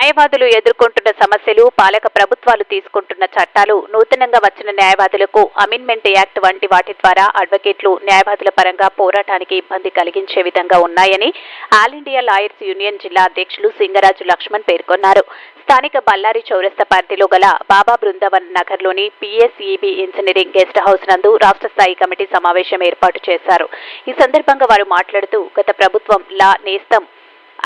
న్యాయవాదులు ఎదుర్కొంటున్న సమస్యలు పాలక ప్రభుత్వాలు తీసుకుంటున్న చట్టాలు నూతనంగా వచ్చిన న్యాయవాదులకు అమెన్మెంట్ యాక్ట్ వంటి వాటి ద్వారా అడ్వకేట్లు న్యాయవాదుల పరంగా పోరాటానికి ఇబ్బంది కలిగించే విధంగా ఉన్నాయని ఆల్ ఇండియా లాయర్స్ యూనియన్ జిల్లా అధ్యక్షులు సింగరాజు లక్ష్మణ్ పేర్కొన్నారు. స్థానిక బళ్ళారి చౌరస్తా పరిధిలో గల బాబా బృందావన్ నగర్లోని పిఎస్ఈబి ఇంజనీరింగ్ గెస్ట్ హౌస్ నందు రాష్ట్ర స్థాయి కమిటీ సమావేశం ఏర్పాటు చేశారు. ఈ సందర్భంగా వారు మాట్లాడుతూ గత ప్రభుత్వం లా నేస్తం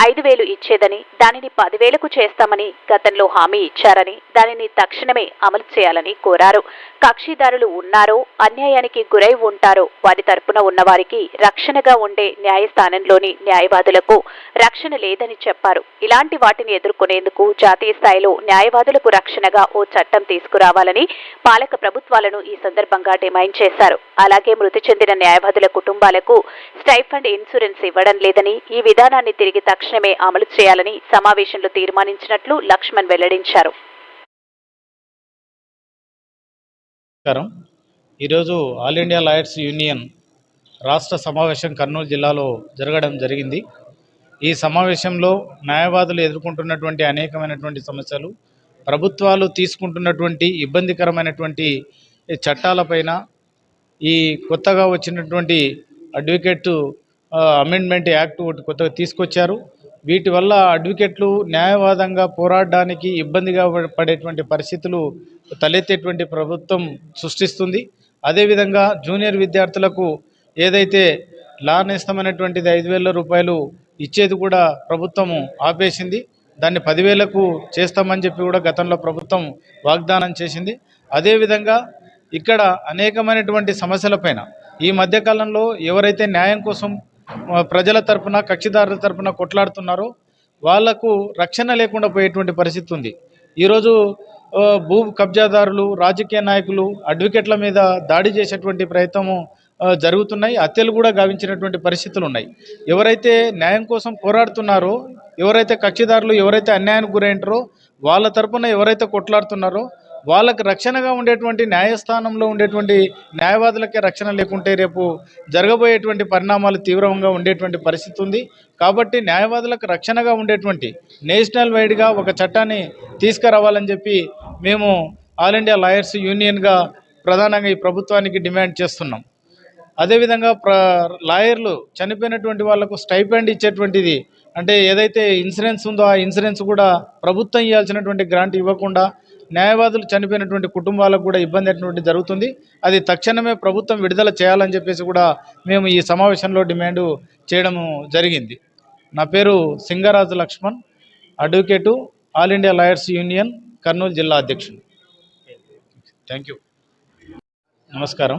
ఐదు వేలు ఇచ్చేదని దానిని పదివేలకు చేస్తామని గతంలో హామీ ఇచ్చారని దానిని తక్షణమే అమలు చేయాలని కోరారు. కక్షిదారులు ఉన్నారో అన్యాయానికి గురై ఉంటారో వారి తరపున ఉన్నవారికి రక్షణగా ఉండే న్యాయస్థానంలోని న్యాయవాదులకు రక్షణ లేదని చెప్పారు. ఇలాంటి వాటిని ఎదుర్కొనేందుకు జాతీయ స్థాయిలో న్యాయవాదులకు రక్షణగా ఓ చట్టం తీసుకురావాలని పాలక ప్రభుత్వాలను ఈ సందర్భంగా డిమాండ్ చేశారు. అలాగే మృతి చెందిన న్యాయవాదుల కుటుంబాలకు స్టైఫండ్ ఇన్సూరెన్స్ ఇవ్వడం లేదని ఈ విధానాన్ని తిరిగి తక్షణమే అమలు చేయాలని సమావేశంలో తీర్మానించినట్లు లక్ష్మణ్ వెల్లడించారు. ఈరోజు ఆల్ ఇండియా లాయర్స్ యూనియన్ రాష్ట్ర సమావేశం కర్నూలు జిల్లాలో జరగడం జరిగింది. ఈ సమావేశంలో న్యాయవాదులు ఎదుర్కొంటున్నటువంటి అనేకమైనటువంటి సమస్యలు ప్రభుత్వాలు తీసుకుంటున్నటువంటి ఇబ్బందికరమైనటువంటి చట్టాలపైన ఈ కొత్తగా వచ్చినటువంటి అడ్వకేట్ అమెండ్మెంట్ యాక్ట్ ఒకటి కొత్తగా తీసుకొచ్చారు. వీటి వల్ల అడ్వకేట్లు న్యాయవాదంగా పోరాడడానికి ఇబ్బందిగా పడేటువంటి పరిస్థితులు తలెత్తేటువంటి ప్రభుత్వం సృష్టిస్తుంది. అదేవిధంగా జూనియర్ విద్యార్థులకు ఏదైతే లా నేస్తమైనటువంటిది ఐదు వేల రూపాయలు ఇచ్చేది కూడా ప్రభుత్వము ఆపేసింది. దాన్ని పదివేలకు చేస్తామని చెప్పి కూడా గతంలో ప్రభుత్వం వాగ్దానం చేసింది. అదేవిధంగా ఇక్కడ అనేకమైనటువంటి సమస్యలపైన ఈ మధ్యకాలంలో ఎవరైతే న్యాయం కోసం ప్రజల తరపున కక్షిదారుల తరపున కొట్లాడుతున్నారో. వాళ్ళకు రక్షణ లేకుండా పోయేటువంటి పరిస్థితి ఉంది. ఈరోజు భూ కబ్జాదారులు రాజకీయ నాయకులు అడ్వకేట్ల మీద దాడి చేసేటువంటి ప్రయత్నము జరుగుతున్నాయి. హత్యలు కూడా గావించినటువంటి పరిస్థితులు ఉన్నాయి. ఎవరైతే న్యాయం కోసం పోరాడుతున్నారో ఎవరైతే కక్షిదారులు ఎవరైతే అన్యాయానికి గురైంటారో వాళ్ళ తరపున ఎవరైతే కొట్లాడుతున్నారో వాళ్ళకి రక్షణగా ఉండేటువంటి న్యాయస్థానంలో ఉండేటువంటి న్యాయవాదులకే రక్షణ లేకుంటే రేపు జరగబోయేటువంటి పరిణామాలు తీవ్రంగా ఉండేటువంటి పరిస్థితి ఉంది. కాబట్టి న్యాయవాదులకు రక్షణగా ఉండేటువంటి నేషనల్ వైడ్గా ఒక చట్టాన్ని తీసుకురావాలని చెప్పి మేము ఆల్ ఇండియా లాయర్స్ యూనియన్గా ప్రధానంగా ఈ ప్రభుత్వానికి డిమాండ్ చేస్తున్నాం. అదేవిధంగా ప్ర లాయర్లు చనిపోయినటువంటి వాళ్ళకు స్టైపెండ్ ఇచ్చేటువంటిది అంటే ఏదైతే ఇన్సూరెన్స్ ఉందో ఆ ఇన్సూరెన్స్ కూడా ప్రభుత్వం ఇవ్వాల్సినటువంటి గ్రాంట్ ఇవ్వకుండా న్యాయవాదులు చనిపోయినటువంటి కుటుంబాలకు కూడా ఇబ్బంది అయినటువంటి జరుగుతుంది. అది తక్షణమే ప్రభుత్వం విడుదల చేయాలని చెప్పేసి కూడా మేము ఈ సమావేశంలో డిమాండ్ చేయడం జరిగింది. నా పేరు Singaraju Laxman advocate all India lawyers union Kurnool జిల్లా అధ్యక్షుడు థ్యాంక్ యూ నమస్కారం.